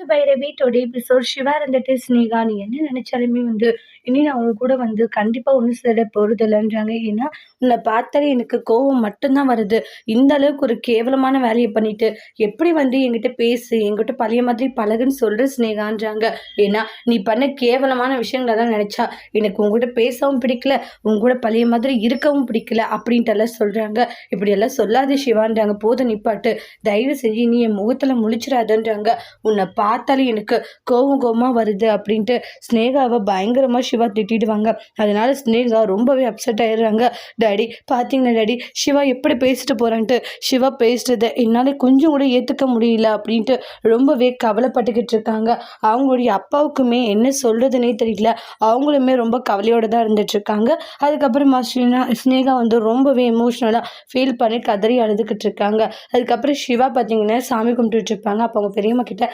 இந்த Bhairavi today episode Siva இருந்துட்டு ஸ்னேகா நீ என்ன நினைச்சாலுமே வந்து இனி நான் உங்க கூட வந்து கண்டிப்பா ஒன்று சேர போறதில்லைன்றாங்க. ஏன்னா உன்னை பார்த்தாலே எனக்கு கோவம் மட்டும்தான் வருது. இந்த அளவுக்கு ஒரு கேவலமான வேலையை பண்ணிட்டு எப்படி வந்து என்கிட்ட பேசு என்கிட்ட பழைய மாதிரி பழகுன்னு சொல்ற ஸ்னேகான்றாங்க ஏன்னா நீ பண்ண கேவலமான விஷயங்களை தான் நினைச்சா எனக்கு உங்ககிட்ட பேசவும் பிடிக்கல உங்க கூட பழைய மாதிரி இருக்கவும் பிடிக்கல அப்படின்ட்டு எல்லாம் சொல்றாங்க. இப்படி எல்லாம் சொல்லாத சிவான்றாங்க. போதும் நிப்பாட்டு தயவு செஞ்சு நீ என் முகத்துல முழிச்சிடாதன்றாங்க. உன்னை பார்த்தாலே எனக்கு கோவம் கோவமாக வருது அப்படின்ட்டு ஸ்னேகாவை பயங்கரமாக சிவா திட்டிடுவாங்க. அதனால ஸ்னேகா ரொம்பவே அப்செட் ஆயிடுறாங்க. டாடி பார்த்தீங்கன்னா டாடி? சிவா எப்படி பேசிட்டு போகிறான்ட்டு சிவா பேசுறத என்னால் கொஞ்சம் கூட ஏற்றுக்க முடியல அப்படின்ட்டு ரொம்பவே கவலைப்பட்டுக்கிட்டு இருக்காங்க. அவங்களுடைய அப்பாவுக்குமே என்ன சொல்கிறதுனே தெரியல. அவங்களுமே ரொம்ப கவலையோடு தான் இருந்துட்டுருக்காங்க அதுக்கப்புறமா ஸ்ரீனா ஸ்னேகா வந்து ரொம்பவே எமோஷ்னலாக ஃபீல் பண்ணி கதறி அழுதுகிட்டு இருக்காங்க. அதுக்கப்புறம் சிவா பார்த்தீங்கன்னா சாமி கும்பிட்டுட்டு இருப்பாங்க. அப்போ அவங்க பெரியம்மா கிட்ட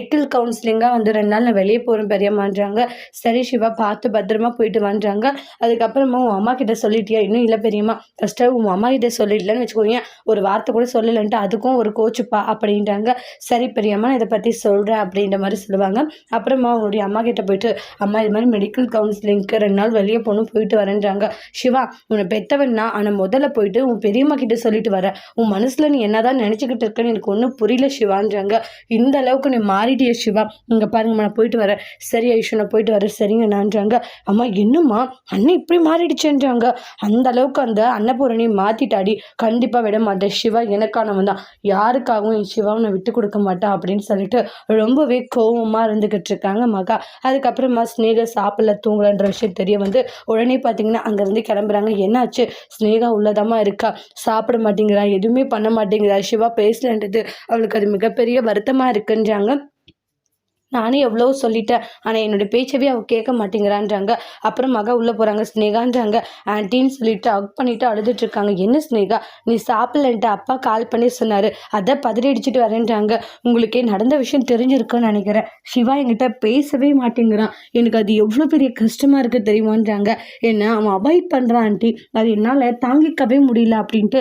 மெடிக்கல் கவுன்சிலிங்காக வந்து ரெண்டு நாள் நான் வெளியே போகிறேன் பெரியம்மான்றாங்க. சரி சிவா பார்த்து பத்திரமா போயிட்டு வந்துறாங்க அதுக்கப்புறமா உன் அம்மா கிட்ட சொல்லிட்டியா? இன்னும் இல்லை பெரியம்மா. ஃபஸ்ட்டு உன் அம்மா கிட்ட சொல்லிடலன்னு வச்சுக்கோங்க ஒரு வார்த்தை கூட சொல்லலைன்ட்டு அதுக்கும் ஒரு கோச்சுப்பா அப்படின்றாங்க. சரி பெரியம்மா நான் இதை பற்றி சொல்கிறேன் அப்படின்ற மாதிரி சொல்லுவாங்க. அப்புறமா அவங்களுடைய அம்மா கிட்ட போயிட்டு அம்மா இது மாதிரி மெடிக்கல் கவுன்சிலிங்க்கு ரெண்டு நாள் வெளியே போகணும் போயிட்டு வரேன்றாங்க. சிவா உன்னை பெத்தவன்னா ஆனால் முதல்ல போயிட்டு உன் பெரியம்மா கிட்ட சொல்லிட்டு வர. உன் மனசில் நீ என்னதான் நினச்சிக்கிட்டு இருக்கன்னு எனக்கு ஒன்றும் புரியல சிவான்றாங்க. இந்த அளவுக்கு நீ மாறிட்டிய சிவா இங்கே பாருங்கம்மா நான் போயிட்டு வரேன். சரி ஐஷு நான் போயிட்டு வரேன். சரிங்க நான்றாங்க அம்மா என்னம்மா? அண்ணன் இப்படி மாறிடுச்சுன்றாங்க. அந்த அளவுக்கு அந்த அன்னபூரணி மாற்றிட்டாடி கண்டிப்பாக விட மாட்டேன். சிவா எனக்கானவன் தான். யாருக்காகவும் என் சிவாவை நான் விட்டு கொடுக்க மாட்டேன் அப்படின்னு சொல்லிட்டு ரொம்பவே கோபமாக இருந்துக்கிட்டு இருக்காங்க மகா. அதுக்கப்புறமா ஸ்னேகா சாப்பிடல தூங்கலன்ற விஷயம் தெரிய வந்து உடனே பார்த்தீங்கன்னா அங்கேருந்து கிளம்புறாங்க. என்னாச்சு? ஸ்னேகா உள்ளதாமா இருக்கா? சாப்பிட மாட்டேங்கிறா எதுவுமே பண்ண மாட்டேங்கிறா. சிவா பேசலன்றது அவளுக்கு அது மிகப்பெரிய வருத்தமாக இருக்குன்றாங்க. நானும் எவ்வளோ சொல்லிட்டேன். ஆனால் என்னோடய பேச்சவே அவள் கேட்க மாட்டேங்கிறான்றாங்க. அப்புறம் மக உள்ளே போகிறாங்க ஸ்னேகான்றாங்க ஆன்ட்டின்னு சொல்லிட்டு அக் பண்ணிவிட்டு அழுதுட்ருக்காங்க என்ன ஸ்னேகா நீ சாப்பிட்லன்ட்டு அப்பா கால் பண்ணி சொன்னார். அதை பதறி அடிச்சுட்டு வரேன்றாங்க. உங்களுக்கே நடந்த விஷயம் தெரிஞ்சிருக்குன்னு நினைக்கிறேன். சிவா என்கிட்ட பேசவே மாட்டேங்கிறான். எனக்கு அது எவ்வளோ பெரிய கஷ்டமாக இருக்குது தெரியுமான்றாங்க. என்ன அவன் அவாய்ட் பண்ணுறான் ஆண்டி அது என்னால் தாங்கிக்கவே முடியல அப்படின்ட்டு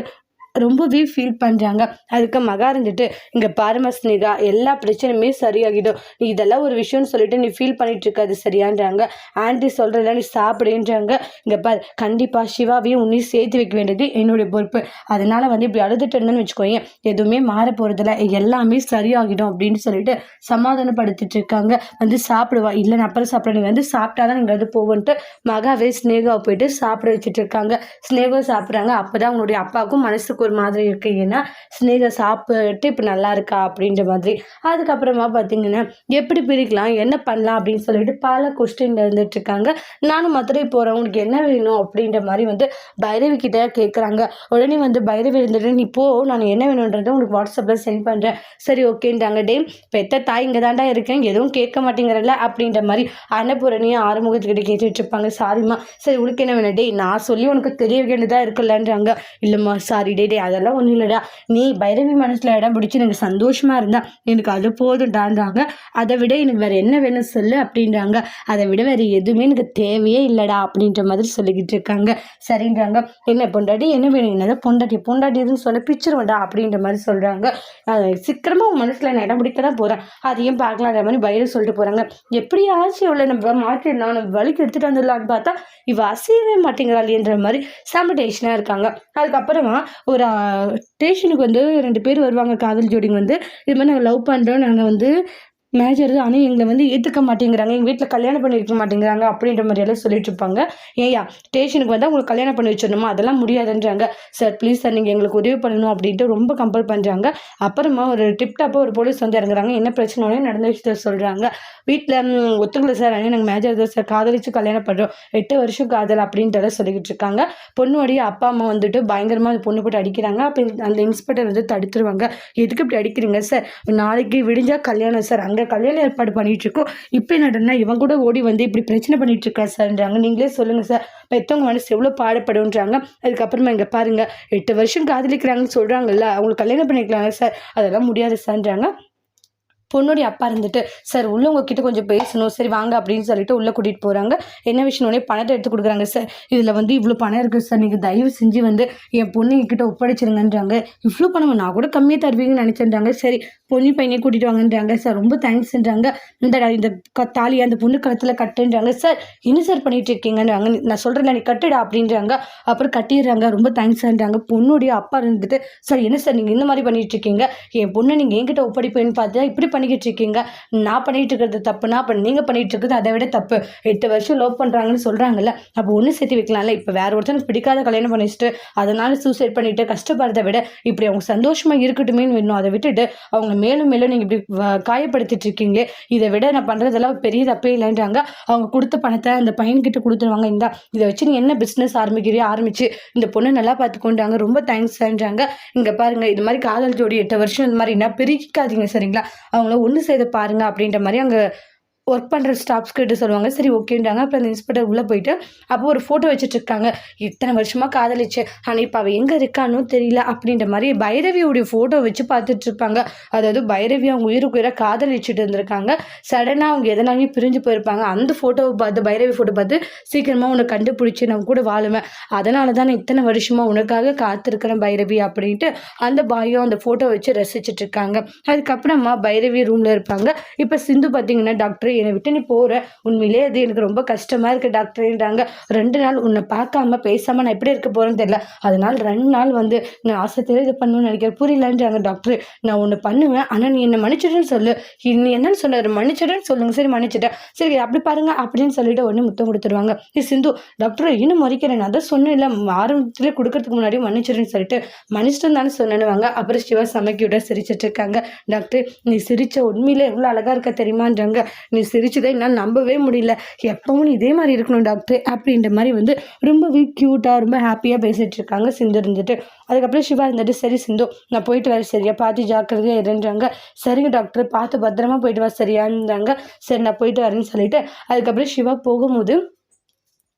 ரொம்பவே ஃபீல் பண்ணுறாங்க அதுக்கு மகா இருந்துட்டு இங்கே பாருமா ஸ்னேகா எல்லா பிரச்சனையுமே சரியாகிடும். நீ இதெல்லாம் ஒரு விஷயம்னு சொல்லிட்டு நீ ஃபீல் பண்ணிட்டு இருக்காது சரியான்றாங்க. ஆண்டி சொல்கிறதெல்லாம் நீ சாப்பிடுன்றாங்க. இங்கே பார் கண்டிப்பாக சிவாவையும் உன்னையும் சேர்த்து வைக்க வேண்டியது என்னுடைய பொறுப்பு. அதனால் வந்து இப்படி அழுதுட்டு இருந்தேன்னு வச்சுக்கோங்க எதுவுமே மாற போகிறதில்ல எல்லாமே சரியாகிடும் அப்படின்னு சொல்லிட்டு சமாதானப்படுத்திட்டு இருக்காங்க வந்து சாப்பிடுவா. இல்லை நான் அப்புறம் சாப்பிட நீ வந்து சாப்பிட்டா தான் நீங்கள் வந்து போவோன்ட்டு மகாவே ஸ்னேகாவை போயிட்டு சாப்பிட வச்சுட்டு இருக்காங்க ஸ்னேகா சாப்பிட்றாங்க. அப்போ தான் அவங்களுடைய அப்பாவுக்கும் மனசுக்கு ஒரு மாதிரி இருக்குது ஏன்னா ஸ்னேகா சாப்பிட்டு இப்போ நல்லா இருக்கா அப்படின்ற மாதிரி. அதுக்கப்புறமா பார்த்தீங்கன்னா எப்படி பிரிக்கலாம் என்ன பண்ணலாம் அப்படின்னு சொல்லிட்டு பல கொஸ்டின் இருந்துட்டுருக்காங்க நானும் மதுரை போகிறேன் உனக்கு என்ன வேணும் அப்படின்ற மாதிரி வந்து பைரவி கிட்ட கேட்குறாங்க உடனே வந்து பைரவி இருந்துட்டு நீ போ நான் என்ன வேணுன்றதை உனக்கு வாட்ஸ்அப்பில் சென்ட் பண்ணுறேன் சரி ஓகேன்றாங்க. டே பெத்த தாய் இங்கே தாண்டா இருக்கேன். எதுவும் கேட்க மாட்டேங்கிறல்ல? அப்படின்ற மாதிரி அன்னபூரணியும் ஆறுமுகத்துக்கிட்ட கேட்டுட்டு இருப்பாங்க. சாரிம்மா. சரி உனக்கு என்ன வேணும்? டே நான் சொல்லி உனக்கு தெரிய வேண்டியதாக இருக்குல்லன்றாங்க. இல்லைம்மா சாரி டே டே அதெல்லாம் ஒன்றும் இல்லைடா. நீ பைரவி மனசில் இடம் பிடிச்சி எனக்கு சந்தோஷமாக இருந்தா எனக்கு அது போதும்டான்றாங்க. அதை விட எனக்கு வேறு என்ன வேணும் சொல்லு அப்படின்றாங்க. அதை விட வேறு எதுவுமே எனக்கு தேவையே இல்லைடா அப்படின்ற மாதிரி சொல்லிக்கிட்டு இருக்காங்க. சரின்றாங்க. என்ன பொண்டாட்டி என்ன வேணும்? என்னது பொண்டாட்டி? பொண்டாட்டி எதுன்னு சொல்ல பிச்சிருவேண்டா அப்படின்ற மாதிரி சொல்கிறாங்க சீக்கிரமாக உன் மனசில் நான் இடம் பிடிக்க தான் போகிறேன் அதையும் பார்க்கலான்ற மாதிரி பயிர் சொல்லிட்டு போகிறாங்க எப்படியாச்சும் இவ்வளோ நம்ம மாற்றிடலாம் நம்ம வலிக்கு எடுத்துகிட்டு வந்துடலான்னு பார்த்தா இவ அசையவே மாட்டேங்கிறாள்ன்ற மாதிரி செம்ம இருக்காங்க. அதுக்கப்புறமா ஒரு ஸ்டேஷனுக்கு வந்து ரெண்டு பேர் வருவாங்க காதல் ஜோடிங்க வந்து. இது மாதிரி நாங்கள் லவ் பண்ணுறோம் நாங்கள் வந்து மேஜர் தான் ஆனால் எங்களை வந்து ஏற்றுக்க மாட்டேங்கிறாங்க. எங்கள் வீட்டில் கல்யாணம் பண்ணி வைக்க மாட்டேங்கிறாங்க. அப்படின்ற மாதிரியெல்லாம் சொல்லிட்டு இருப்பாங்க. ஏயா ஸ்டேஷனுக்கு வந்தால் உங்களுக்கு கல்யாணம் பண்ணி வச்சிடணுமா? அதெல்லாம் முடியாதுன்றாங்க. சார் ப்ளீஸ் சார் நீங்கள் எங்களுக்கு உதவி பண்ணணும் அப்படின்ட்டு ரொம்ப கம்பல் பண்ணுறாங்க அப்புறமா ஒரு டிப்டாப்பாக ஒரு போலீஸ் வந்து இறங்குறாங்க. என்ன பிரச்சனை? நடந்த விஷயத்த சொல்கிறாங்க வீட்டில் ஒத்துக்கல சார். ஆனால் நாங்கள் மேஜர் தான் சார். காதலிச்சு கல்யாணம் பண்ணுறோம் எட்டு வருஷம் காதல் அப்படின்றத சொல்லிக்கிட்டு இருக்காங்க. பொண்ணுடைய அப்பா அம்மா வந்துட்டு பயங்கரமாக அந்த பொண்ணு போட்டு அடிக்கிறாங்க. அப்போ அந்த இன்ஸ்பெக்டர் வந்து தடுத்துருவாங்க. எதுக்கு இப்படி அடிக்கிறீங்க சார்? நாளைக்கு விடிஞ்சால் கல்யாணம் சார். அங்கே நாங்கள் கல்யாணம் ஏற்பாடு பண்ணிட்டு இருக்கோம் இப்போ என்னடனா இவன் கூட ஓடி வந்து இப்படி பிரச்சனை பண்ணிட்டு சார்ன்றாங்க. நீங்களே சொல்லுங்க சார். பெற்றவங்க மனசு எவ்வளோ பாடுபடுன்றாங்க அதுக்கப்புறமா இங்கே பாருங்க எட்டு வருஷம் காதலிக்கிறாங்கன்னு சொல்கிறாங்கல்ல அவங்களுக்கு கல்யாணம் பண்ணிக்கலாங்க சார். அதெல்லாம் முடியாது சார்ன்றாங்க. பொண்ணுடைய அப்பா இருந்துட்டு சார் உள்ள உங்ககிட்ட கொஞ்சம் பேசணும். சரி வாங்க அப்படின்னு சொல்லிட்டு உள்ளே கூட்டிகிட்டு போகிறாங்க என்ன விஷயம்னே பணத்தை எடுத்து கொடுக்குறாங்க சார் இதில் வந்து இவ்வளோ பணம் இருக்குது சார். நீங்கள் தயவு செஞ்சு வந்து என் பொண்ணு என்கிட்ட ஒப்படைச்சிருங்கன்றாங்க. இவ்வளோ பணம்? நான் கூட கம்மியாக தருவீங்கன்னு நினச்சிருந்தாங்க சரி பொண்ணு பையனே கூட்டிகிட்டு வாங்கன்றாங்க சார். ரொம்ப தேங்க்ஸ்ன்றாங்க. இந்த இந்த க தாலியை அந்த பொண்ணு கழுத்தில் கட்டுன்றாங்க. சார் என்ன சார் பண்ணிட்டு இருக்கீங்கன்றாங்க? நான் சொல்கிறேன் நீ கட்டுடா அப்படின்றாங்க. அப்புறம் கட்டிடுறாங்க. ரொம்ப தேங்க்ஸ்ன்றாங்க. பொண்ணுடைய அப்பா இருந்துட்டு சார் என்ன சார் நீங்கள் இந்த மாதிரி பண்ணிட்டு இருக்கீங்க? என் பொண்ணை நீங்கள் என்கிட்ட ஒப்படைப்பேன்னு பார்த்தா இப்படி பண்ணிக்கிட்டு இருக்கீங்க நான் பண்ணிட்டு இருக்கிறது தப்புனா அப்போ நீங்கள் பண்ணிட்டு இருக்கிறது அதை விட தப்பு. எட்டு வருஷம் லவ் பண்ணுறாங்கன்னு சொல்கிறாங்கல்ல அப்போ ஒன்று சேர்த்து வைக்கலாம்ல. இப்போ வேற ஒருத்தனுக்கு பிடிக்காத கல்யாணம் பண்ணிச்சுட்டு அதனால சூசைட் பண்ணிட்டு கஷ்டப்படுறதை விட இப்படி அவங்க சந்தோஷமாக இருக்கட்டுமேன்னு வேணும். அதை விட்டுட்டு அவங்க மேலும் மேலும் நீங்கள் இப்படி காயப்படுத்திட்டு இருக்கீங்களே இதை விட நான் பண்ணுறதெல்லாம் பெரிய தப்பே இல்லைன்றாங்க. அவங்க கொடுத்த பணத்தை அந்த பையன்கிட்ட கொடுத்துருவாங்க இந்தா இதை வச்சு நீ என்ன பிஸ்னஸ் ஆரம்பிக்கிறியோ ஆரம்பிச்சு. இந்த பொண்ணு நல்லா பார்த்துக்கொண்டாங்க ரொம்ப தேங்க்ஸ்ன்றாங்க இங்கே பாருங்க இது மாதிரி காதல் ஜோடி எட்டு வருஷம் இந்த மாதிரி என்ன பிரிக்காதீங்க சரிங்களா? அவங்க அவங்கள ஒன்று செய்து பாருங்க அப்படின்ற மாதிரி அங்கே ஒர்க் பண்ணுற ஸ்டாஃப்ஸ் கிட்ட சொல்லுவாங்க சரி ஓகேன்றாங்க. அப்புறம் அந்த இன்ஸ்பெக்டர் உள்ளே போயிட்டு அப்போ ஒரு ஃபோட்டோ வச்சுட்டு இருக்காங்க இத்தனை வருஷமாக காதலிச்சு ஆனால் இப்போ அவள் எங்கே இருக்கானோ தெரியல. அப்படின்ற மாதிரி பைரவியோடைய ஃபோட்டோ வச்சு பார்த்துட்டு இருப்பாங்க அதாவது பைரவி அவங்க உயிருக்கு உயிராக காதலிச்சுட்டு இருந்திருக்காங்க. சடனாக அவங்க எதனாலையும் பிரிஞ்சு போயிருப்பாங்க. அந்த ஃபோட்டோவை பார்த்து பைரவி ஃபோட்டோ பார்த்து சீக்கிரமாக உன்னை கண்டுபிடிச்சி நான் கூட வாழுவேன். அதனால தான் நான் இத்தனை வருஷமாக உனக்காக காத்திருக்கிறேன் பைரவி. அப்படின்ட்டு அந்த பாயும் அந்த ஃபோட்டோ வச்சு ரசிச்சிட்டு இருக்காங்க அதுக்கப்புறமா பைரவி ரூமில் இருப்பாங்க. இப்போ சிந்து பார்த்தீங்கன்னா டாக்டர் என்னை விட்டு நீ போகிற உண்மையிலே அது எனக்கு ரொம்ப கஷ்டமாக இருக்குது டாக்டர்ன்றாங்க. ரெண்டு நாள் உன்னை பார்க்காம பேசாமல் நான் எப்படி இருக்க போகிறேன்னு தெரியல. அதனால் ரெண்டு நாள் வந்து நான் ஆசைத்தில் இது பண்ணணும்னு நினைக்கிறேன். புரியலன்றாங்க டாக்டர். நான் ஒன்று பண்ணுவேன். ஆனால் நீ என்னை மன்னிச்சிடுன்னு சொல்லு. நீ என்னன்னு சொன்னார் மன்னிச்சிடுன்னு சொல்லுங்க. சரி மன்னிச்சிட்டேன். சரி அப்படி பாருங்க அப்படின்னு சொல்லிட்டு ஒன்று முத்தம் கொடுத்துருவாங்க. நீ சிந்து டாக்டர் இன்னும் முறைக்கிறேன். நான் தான் சொன்னேன் இல்லை ஆரம்பத்தில் கொடுக்கறதுக்கு முன்னாடி மன்னிச்சிடுன்னு சொல்லிட்டு மன்னிச்சிட்டு தானே சொன்னேன்னுவாங்க. அப்புறம் சிவா சமைக்கிவிட சிரிச்சிட்டு இருக்காங்க. டாக்டர் நீ சிரிச்ச உண்மையிலே எவ்வளோ அழகா இருக்க தெரியுமான்றாங்க. நீ சிரிச்சதை என்னால் நம்பவே முடியல. எப்பவும் இதே மாதிரி இருக்கணும் டாக்டர் அப்படின்ற மாதிரி வந்து ரொம்பவே க்யூட்டாக ரொம்ப ஹாப்பியாக பேசிகிட்டு இருக்காங்க சிந்து இருந்துட்டு. அதுக்கப்புறம் சிவா இருந்துட்டு சரி சிந்து நான் போயிட்டு வரேன் சரியா? பார்த்து ஜாக்கிரதையாக இருன்றாங்க. சரிங்க டாக்டர் பார்த்து பத்திரமா போயிட்டு வர சரியான்றாங்க. சரி நான் போயிட்டு வரேன்னு சொல்லிட்டு அதுக்கப்புறம் சிவா போகும்போது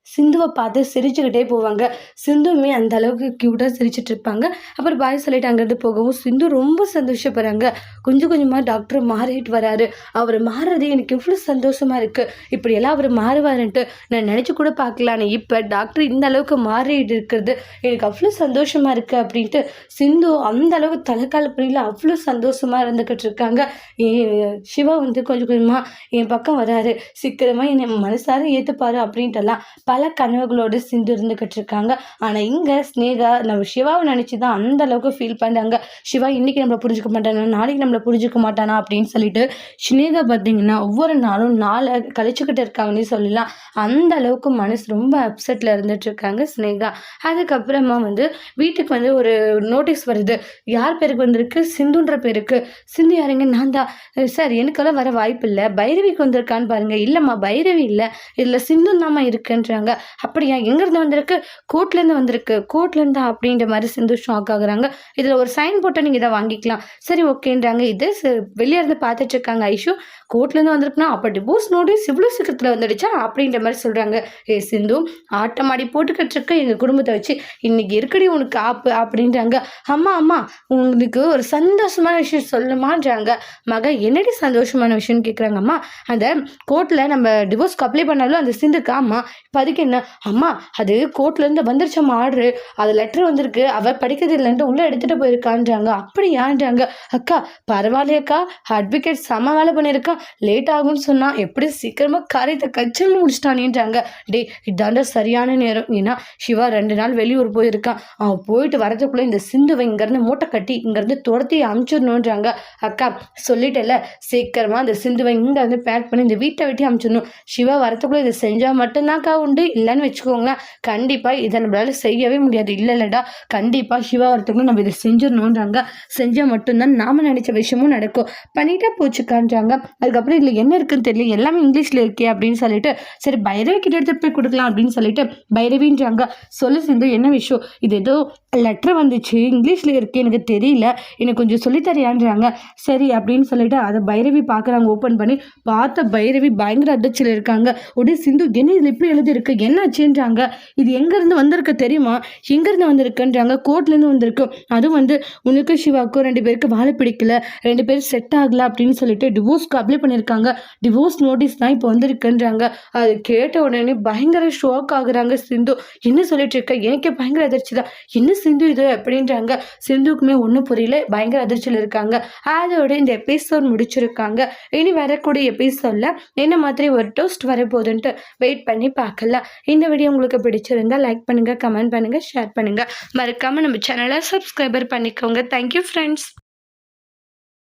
சிந்துவை பார்த்து சிரிச்சுக்கிட்டே போவாங்க. சிந்துவுமே அந்த அளவுக்கு க்யூட்டாக சிரிச்சுட்டு இருப்பாங்க அப்புறம் பாய் சொல்லிட்டு அங்கேருந்து போகவும் சிந்து ரொம்ப சந்தோஷப்படுறாங்க. கொஞ்சம் கொஞ்சமாக டாக்டர் மாறிட்டு வராரு. அவர் மாறுறது எனக்கு எவ்வளோ சந்தோஷமாக இருக்குது இப்படியெல்லாம் அவர் மாறுவாருன்ட்டு நான் நினச்சி கூட பார்க்கலான்னு இப்போ டாக்டர் இந்த அளவுக்கு மாறிட்டு இருக்கிறது எனக்கு அவ்வளோ சந்தோஷமாக இருக்குது அப்படின்ட்டு சிந்து அந்த அளவுக்கு தலைக்கால புரியல. அவ்வளோ சந்தோஷமாக இருந்துக்கிட்டு இருக்காங்க. ஏ- சிவா வந்து கொஞ்சம் கொஞ்சமாக என் பக்கம் வராரு. சீக்கிரமாக என்னை மனசார ஏற்றுப்பாரு அப்படின்ட்டுலாம் பல கனவுகளோடு சிந்து இருந்துக்கிட்டு இருக்காங்க ஆனால் இங்கே ஸ்னேகா நம்ம சிவாவை நினச்சி தான் அந்த அளவுக்கு ஃபீல் பண்ணுறாங்க சிவா இன்னைக்கு நம்மளை புரிஞ்சுக்க மாட்டானா? நாளைக்கு நம்மளை புரிஞ்சுக்க மாட்டானா? அப்படின்னு சொல்லிட்டு ஸ்னேகா பார்த்தீங்கன்னா ஒவ்வொரு நாளும் நாளை கழிச்சுக்கிட்டு இருக்காங்கன்னு சொல்லலாம். அந்த அளவுக்கு மனசு ரொம்ப அப்செட்டில் இருந்துட்டு இருக்காங்க ஸ்னேகா அதுக்கப்புறமா வந்து வீட்டுக்கு வந்து ஒரு நோட்டீஸ் வருது. யார் பேருக்கு வந்திருக்கு? சிந்துன்ற பேருக்கு. சிந்து யாருங்க? நான் தான். சார் எனக்கெல்லாம் வர வாய்ப்பு இல்லை. பைரவிக்கு வந்திருக்கான்னு பாருங்கள் இல்லைம்மா பைரவி இல்லை. இதில் சிந்து தான்மா இருக்குன்றாங்க அப்படியா? எங்கேருந்து வந்திருக்கு? கோர்ட்லேருந்து வந்திருக்கு. கோர்ட்லேருந்து அப்படின்ற மாதிரி சிந்து ஷாக் ஆகுறாங்க. இதில் ஒரு சைன் போட்டால் நீங்கள் இதை வாங்கிக்கலாம். சரி ஓகேன்றாங்க. இது வெளியே இருந்து பார்த்துட்டு இருக்காங்க ஐஷு. கோர்ட்லேருந்து வந்திருக்குன்னா அப்போ டிவோர்ஸ் நோட்டீஸ் இவ்வளோ சீக்கிரத்தில் வந்துடுச்சா? அப்படின்ற மாதிரி சொல்கிறாங்க ஏ சிந்து ஆட்டமாடி போட்டுக்கிட்டு இருக்க எங்கள் குடும்பத்தை வச்சு இன்னைக்கு இருக்கடி உனக்கு ஆப்பு? அப்படின்றாங்க. அம்மா அம்மா உங்களுக்கு ஒரு சந்தோஷமான விஷயம் சொல்லுமான்றாங்க. மக என்னடி சந்தோஷமான விஷயம்னு கேட்குறாங்க அம்மா? அந்த கோர்ட்டில் நம்ம டிவோர்ஸ்க்கு அப்ளை பண்ணாலும் அந்த சிந்துக்கு அம்மா இப்போ அதுக்கு என்ன? அம்மா அது கோர்ட்லேருந்து வந்துருச்சம்மா ஆர்டரு அது லெட்டர் வந்திருக்கு. அவள் படிக்கிறது இல்லைன்ட்டு உள்ளே எடுத்துகிட்டு போயிருக்கான்றாங்க. அப்படியான்றாங்க அக்கா பரவாயில்லையக்கா. அட்வொகேட் செம வேலை பண்ணியிருக்கான் லேட் ஆகும்னு சொன்னால் எப்படி சீக்கிரமாக காரியத்தை கச்சல் முடிச்சிட்டானேன்றாங்க. டேய் இதாண்டா சரியான நேரம். ஏன்னா சிவா ரெண்டு நாள் வெளியூர் போயிருக்கான் அவன் போயிட்டு வரதுக்குள்ளே இந்த சிந்துவை இங்கேருந்து மூட்டை கட்டி இங்கேருந்து துரத்தி அமுச்சிடணுன்றாங்க. அக்கா சொல்லிட்டேல சீக்கிரமாக அந்த சிந்துவை இங்கே வந்து பேக் பண்ணி இந்த வீட்டை விட்டு அமுச்சிடணும். சிவா வரத்துக்குள்ளே இதை செஞ்சால் மட்டும்தான்க்கா உண்டு. இல்லைன்னு வச்சுக்கோங்களேன். கண்டிப்பாக இதை நம்மளால் செய்யவே முடியாது. இல்லை இல்லைடா. கண்டிப்பாக சிவா வரதுக்குள்ள நம்ம இதை செஞ்சிடணுன்றாங்க செஞ்சால் மட்டும்தான் நாம் நினச்ச விஷயமும் நடக்கும். பண்ணிட்டா போச்சுக்கான்றாங்க அதுக்கப்புறம் இதில் என்ன இருக்குன்னு தெரியல. எல்லாமே இங்கிலீஷில் இருக்கே அப்படின்னு சொல்லிட்டு சரி பைரவி கிட்ட எடுத்துகிட்டு போய் கொடுக்கலாம் அப்படின்னு சொல்லிட்டு பைரவின்றாங்க. சொல்லு சிந்து என்ன விஷயம்? இது ஏதோ லெட்டர் வந்துச்சு. இங்கிலீஷில் இருக்கு. எனக்கு தெரியல. எனக்கு கொஞ்சம் சொல்லித்தரியான்றாங்க சரி அப்படின்னு சொல்லிட்டு அதை பைரவி பார்க்குறாங்க. ஓப்பன் பண்ணி பார்த்த பைரவி பயங்கர அதிர்ச்சியில் இருக்காங்க. உடனே சிந்து என்ன இதில் இப்படி எழுதியிருக்கு? சிந்துக்கு என்னாச்சுன்றாங்க. இது எங்கேருந்து வந்திருக்கு தெரியுமா? எங்கேருந்து வந்திருக்குன்றாங்க. கோர்ட்லேருந்து வந்திருக்கு. அதுவும் வந்து உனக்கு சிவாக்கும் ரெண்டு பேருக்கு வாழை பிடிக்கல. ரெண்டு பேரும் செட் ஆகல அப்படின்னு சொல்லிட்டு டிவோர்ஸ்க்கு அப்ளை பண்ணியிருக்காங்க. டிவோர்ஸ் நோட்டீஸ் தான் இப்போ வந்திருக்குன்றாங்க. அது கேட்ட உடனே பயங்கர ஷாக் ஆகுறாங்க சிந்து. என்ன சொல்லிட்டு இருக்க? எனக்கே பயங்கர அதிர்ச்சி தான். என்ன சிந்து இது அப்படின்றாங்க. சிந்துக்குமே ஒன்றும் புரியல. பயங்கர அதிர்ச்சியில் இருக்காங்க. அதோட இந்த எபிசோட் முடிச்சிருக்காங்க. இனி வரக்கூடிய எபிசோடில் என்ன மாதிரி ஒரு டோஸ்ட் வரப்போகுதுன்ட்டு வெயிட் பண்ணி பார்க்கலாம். இந்த வீடியோ உங்களுக்கு பிடிச்சிருந்தா லைக் பண்ணுங்கள் கமெண்ட் பண்ணுங்கள் ஷேர் பண்ணுங்கள் மறக்காமல் நம்ம சேனலை சப்ஸ்கிரைபர் பண்ணிக்கோங்க. Thank you friends